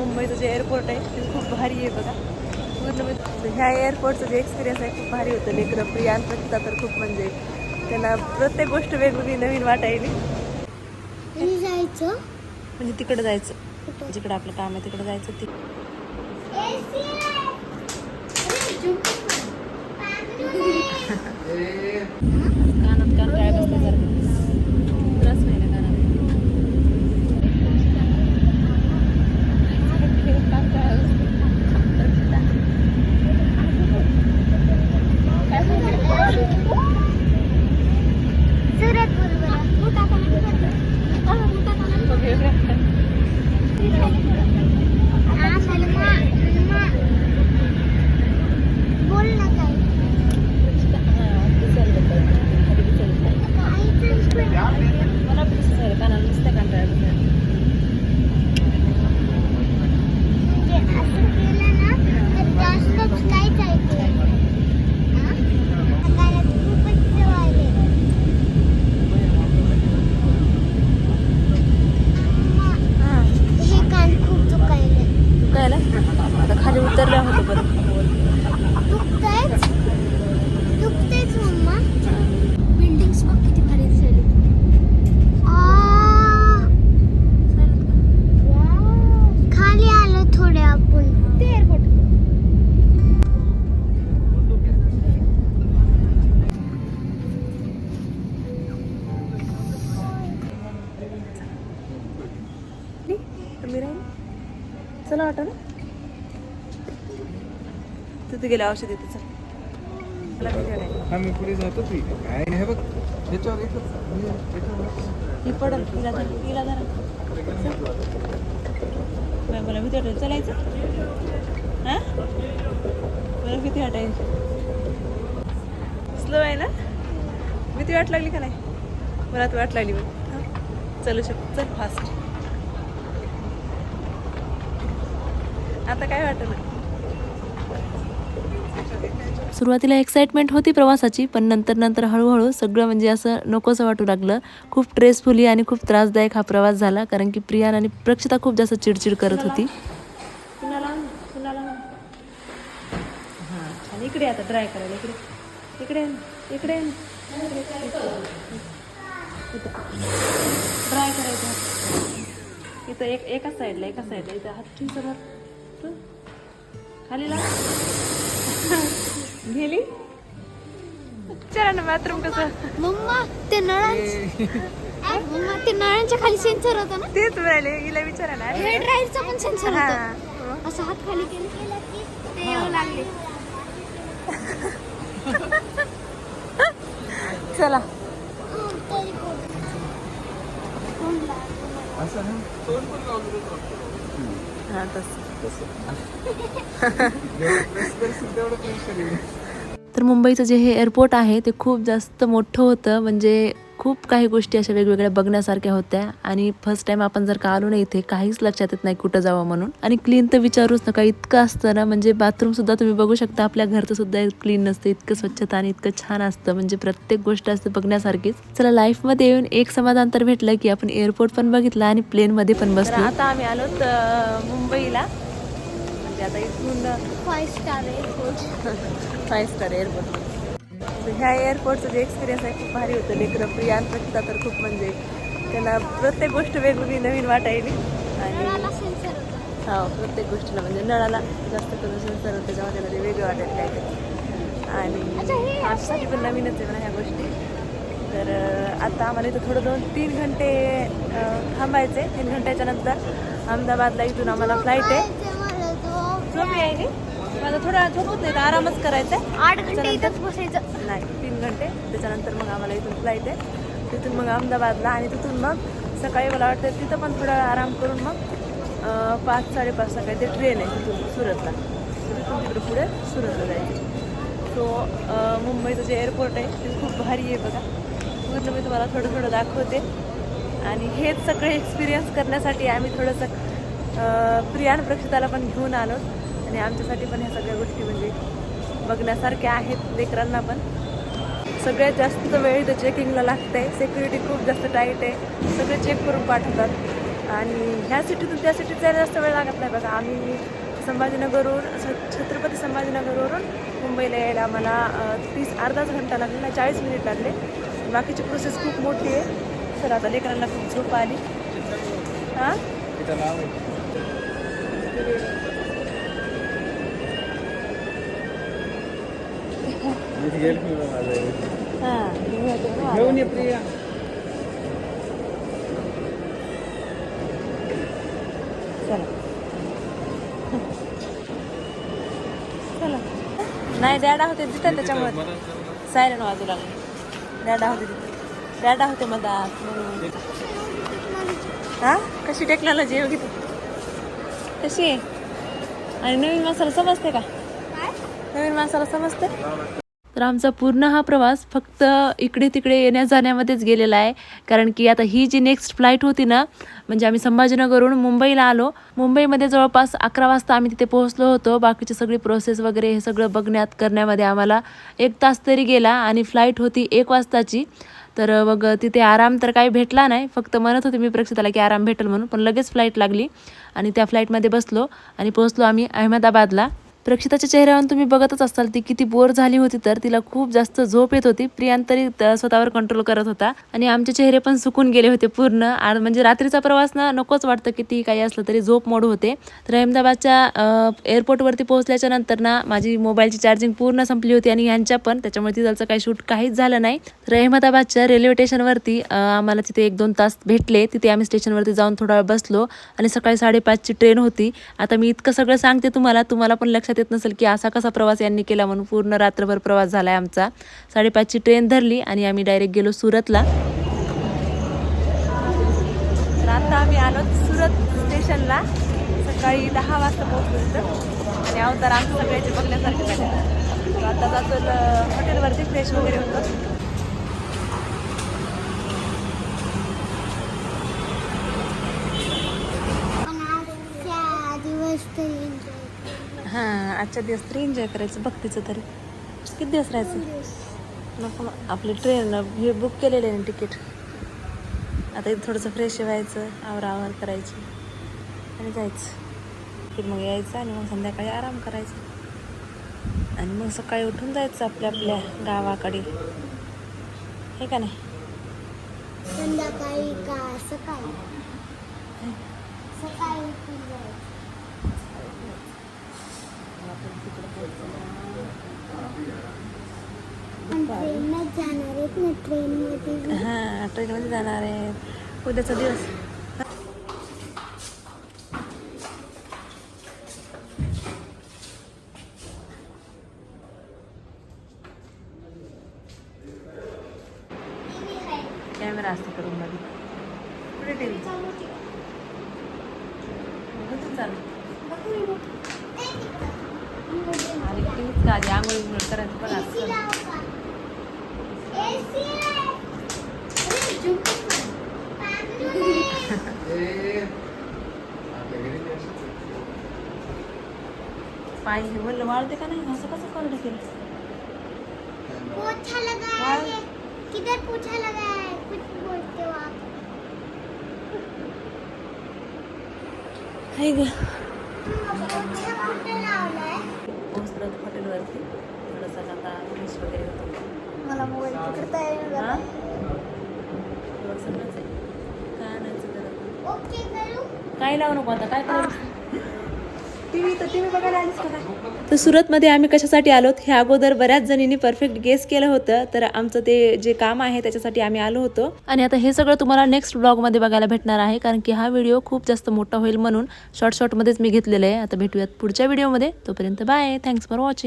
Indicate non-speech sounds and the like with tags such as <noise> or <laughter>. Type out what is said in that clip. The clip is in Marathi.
मुंबईचं जे एअरपोर्ट आहे ते खूप भारी आहे बघा. पूर्ण म्हणजे ह्या एअरपोर्टचं जे एक्सपिरियन्स आहे खूप भारी होतं. लेकरं प्रतीता तर खूप म्हणजे त्यांना प्रत्येक गोष्ट वेगवेगळी नवीन वाटायली. जायचं? म्हणजे तिकडे जायचं. जिकडे आपलं काम आहे तिकडे जायचं. ती <laughs> <laughs> सुरत बरोबर मोठा बोल ना काय मला पण तसंच व्हायलं, कानाला नुसतं कंटाळा येतो. म्हणजे असं केलं ना तर जास्तच काहीच ऐकू येत नाही. हा? कानात खूपच सवय आहे. अम्मा, हां. हे कान खूप दुखायले कळलं आता खाली उतरल्या होतं बरं दुखतंयच दुखतंयच मम्मा बिल्डिंग्स बघ किती भारी दिसायली आ खाली आलो थोडे आपण ते एअरपोर्ट कमी राहील चला वाटा ना? तिथे गेलं औषध येते चल. मला भीती वाटायली. आम्ही पुढे जातो तू इथे. काय हे बघ. याच्यावर एकच. याच्यावर पडल तिला धर तिला धरा. चल. बाई, मला भीती वाटायला चलायचं हां? मला भीती वाटायची. स्लो आहे ना? भीती वाट लागली का नाही? मला तर वाट लागली बघ. हां? चलू शकतो. चल फास्ट आता काय वाटत सुरुवातीला एक्साइटमेंट होती प्रवासाची पण नंतर नंतर हळूहळू सगळं म्हणजे असं नकोसं वाटू लागलं. खूप स्ट्रेसफुली आणि खूप त्रासदायक हा प्रवास झाला कारण की प्रियान आणि प्रक्षिता खूप जास्त चिडचिड करत होती. हां इकडे आता ट्राय करायला इकडे. इकडे इकडे. ट्राय करायचं. इथं एक एकाच साईडला एकाच साईडला इथं हात समोर तू? खाली लाव <laughs> गेली? चला ना बाथरूम कसं? मम्मा ते नळांच मम्मा ते नळांच्या खाली सेन्सर होतं ना? तेच मिळाले हिला विचारा ना ड्राईव्हचा पण सेन्सर हां. होतं असं हात खाली केलं की ते येऊ लागले. <laughs> चला. असं ना? हां तसं. तर मुंबईचं जे हे एअरपोर्ट आहे ते खूप जास्त मोठं होतं. म्हणजे खूप काही गोष्टी अशा वेगवेगळ्या बघण्यासारख्या होत्या. आणि फर्स्ट टाइम आपण जर का आलो ना इथे काहीच लक्षात येत नाही कुठं जावं म्हणून. आणि क्लीन तर विचारूच नका इतकं असतं ना. म्हणजे बाथरूम सुद्धा तुम्ही बघू शकता आपल्या घरचं सुद्धा क्लीन नसतं इतकं स्वच्छता आणि इतकं छान असतं. म्हणजे प्रत्येक गोष्ट असते बघण्यासारखीच. चला लाईफमध्ये येऊन एक समाधान तर भेटलं की आपण एअरपोर्ट पण बघितलं आणि प्लेनमध्ये पण बसलो. आता आम्ही आलो मुंबईला. म्हणजे आता इथून five star airport five star airport ह्या एअरपोर्टचं जे एक्सपिरियन्स आहे खूप भारी होतं. लेकरं प्रियान प्रतीता तर खूप म्हणजे त्यांना प्रत्येक गोष्ट वेगवेगळी नवीन वाटायली. आणि होतं. हा प्रत्येक गोष्टीला म्हणजे नळाला जास्त करून सेन्सर होतं त्याच्यामध्ये म्हणजे वेगळं वाटायला काहीतरी. आणि आमच्यासाठी पण नवीनच आहे म्हणा ह्या गोष्टी. तर आता आम्हाला इथं थोडं दोन तीन घंटे थांबायचे तीन घंट्याच्या नंतर अहमदाबादला इथून आम्हाला फ्लाईट आहे. झोप यायली माझा थोडा झोपत नाही आरामच करायचा आहे आठ घंटे इथंच बसायचं. नाही तीन घंटे. त्याच्यानंतर मग आम्हाला इथून फ्लाईट आहे. तिथून मग अहमदाबादला आणि तिथून मग सकाळी मला वाटतं तिथं पण थोडा आराम करून मग पाच साडेपाच सकाळी ते ट्रेन आहे तिथून सुरतला. तिथून तिकडे पुढे सुरतला जायचं. सो मुंबईचं जे एअरपोर्ट आहे ते खूप भारी आहे बघा. पूर्ण मी तुम्हाला थोडं थोडं दाखवते. आणि हेच सगळे एक्सपिरियन्स करण्यासाठी आम्ही थोडंसं प्रियान प्रक्षिताला पण घेऊन आलो. आणि आमच्यासाठी पण ह्या सगळ्या गोष्टी म्हणजे बघण्यासारख्या आहेत लेकरांना पण. सगळ्यात जास्त वेळ तर चेकिंगला लागतं आहे सिक्युरिटी खूप जास्त टाईट आहे. सगळे चेक करून पाठवतात. आणि ह्या सिटीतून त्या सिटीत जायला जास्त वेळ लागत नाही बघा. आम्ही संभाजीनगरवरून छत्रपती संभाजीनगरवरून मुंबईला यायला आम्हाला तीस अर्धाच घंटा लागला. नाही चाळीस मिनिट लागले. बाकीची प्रोसेस खूप मोठी आहे. तर आता लेकरांना खूप झोप आली. हां तिथं नाव आहे मी गेलो नाही बा माझं हां घेऊन ये प्रिया चला चला नाही डॅडा होते तिथं त्याच्यामुळे सायरन वाजू लागले डॅडा होते तिथे डॅडा होते मधात म्हणून हा कशी टेक्नॉलॉजी बघितली कशी आहे आणि नवीन माणसाला समजते का नवीन माणसाला समजते तर आमचा पूर्ण हा प्रवास फक्त इकडे तिकडे येण्या जाण्यामध्येच गेलेला आहे. कारण की आता ही जी नेक्स्ट फ्लाईट होती ना म्हणजे आम्ही संभाजीनगरवरून मुंबईला आलो. मुंबईमध्ये जवळपास अकरा वाजता आम्ही तिथे पोहोचलो होतो. बाकीची सगळी प्रोसेस वगैरे हे सगळं बघण्यात करण्यामध्ये आम्हाला एक तास तरी गेला आणि फ्लाईट होती एक वाजताची. तर मग तिथे आराम तर काही भेटला नाही. फक्त म्हणत होते मी प्रक्षिताला की आराम भेटेल म्हणून पण लगेच फ्लाईट लागली आणि त्या फ्लाईटमध्ये बसलो आणि पोहोचलो आम्ही अहमदाबादला. प्रक्षिताच्या चेहऱ्यावरून तुम्ही बघतच असाल ती किती बोर झाली होती तर तिला खूप जास्त झोप येत होती. प्रियान तरी त- स्वतःवर कंट्रोल करत होता. आणि आमचे चेहरे पण सुकून गेले होते पूर्ण. म्हणजे रात्रीचा प्रवास ना नकोच वाटतं किती काही असलं तरी झोप मोड होते. तर अहमदाबादच्या एअरपोर्टवरती पोहोचल्याच्या नंतर ना माझी मोबाईलची चार्जिंग पूर्ण संपली होती आणि ह्यांच्या पण. त्याच्यामुळे तिथलचं काही शूट काहीच झालं नाही. तर अहमदाबादच्या रेल्वे स्टेशनवरती आम्हाला तिथे एक दोन तास भेटले. तिथे आम्ही स्टेशनवरती जाऊन थोडा वेळ बसलो. आणि सकाळी साडेपाचची ट्रेन होती. आता मी इतकं सगळं सांगते तुम्हाला. तुम्हाला पण लक्षात येत नसेल की असा कसा प्रवास यांनी केला म्हणून पूर्ण रात्रभर प्रवास झाला आहे आमचा. साडेपाचची ट्रेन धरली आणि आम्ही डायरेक्ट गेलो सुरतला. तर आता आम्ही आलो सुरत स्टेशनला. सकाळी दहा वाजता पोहोचलो तिथं आणि अवतार आमचं सगळ्याचे बघण्यासारखे तर आता जातो हॉटेलवरती फ्रेश वगैरे होतं पण आजच्या दिवस तरी enjoy केला. हां आजच्या दिवस तरी एन्जॉय करायचं बघतीचं तरी. किती दिवस राहायचं? नको मग आपली ट्रेन हे बुक केलेलं आहे ना तिकीट आता इथं थोडंसं फ्रेश व्हायचं आवरावर करायची आणि जायचं. की मग यायचं आणि मग संध्याकाळी आराम करायचा. आणि मग सकाळी उठून जायचं आपल्या आपल्या गावाकडे. हे का नाही? संध्याकाळी का सकाळी? सकाळी उठून जायचं. पण ट्रेनच जाणार आहेत ना ट्रेनमध्ये हां ट्रेनमध्ये जाणार आहे उद्याचा दिवस कॅमेरा असतो करून मध्ये कुठे टी व्ही चालू आणि टी व्हीच का आधी आंघोळ बिंघोळ करायचं पण AC असतं लाव का? AC आहे. अरे, झुंबर पण. पांघरूण आहे. ए, आपल्या घरी ते असंच आहे. पाय हे वल्ल वाळते का नाही असं कसं करडं केलं पोछा लगाया हाँ। है किधर पोछा लगाया है कुछ बोलते हो आप हाय ग पोछा कुठे लावलाय पोहोचलो हॉटेलवरती. थोडंसं आता फ्रेश वगैरे होतो. मला मोबाईल पकडता हा? एवढं सगळंच आहे. काय आणायचं करू. काय लावू नको आता? काय करायचं तर सुरतमध्ये आम्ही कशासाठी आलोत? हे अगोदर बऱ्याच जणींनी परफेक्ट गेस केलं होतं. तर आमचं ते जे काम आहे त्याच्यासाठी आम्ही आलो होतो. आणि आता हे सगळं तुम्हाला नेक्स्ट ब्लॉगमध्ये बघायला भेटणार आहे कारण की हा व्हिडिओ खूप जास्त मोठा होईल म्हणून शॉर्ट शॉर्टमध्येच मी घेतलेलं आहे. आता भेटूयात पुढच्या व्हिडिओमध्ये तोपर्यंत बाय थँक्स फॉर वॉचिंग